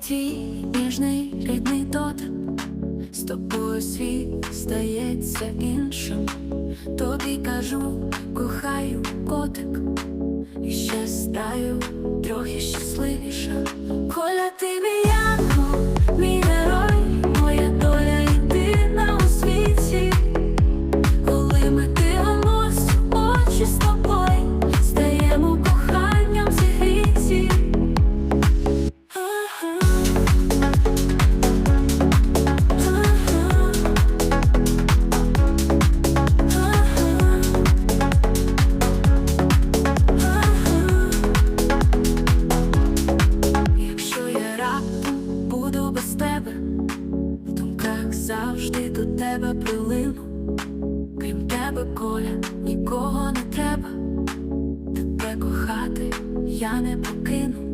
твій ніжний рідний дотик з тобою світ стається іншим, тобі кажу, кохаю котик, і ще стаю трохи щасливіша, коля ти мій завжди до тебе прилину. Крім тебе, коля, нікого не треба. Тебе кохати я не покину.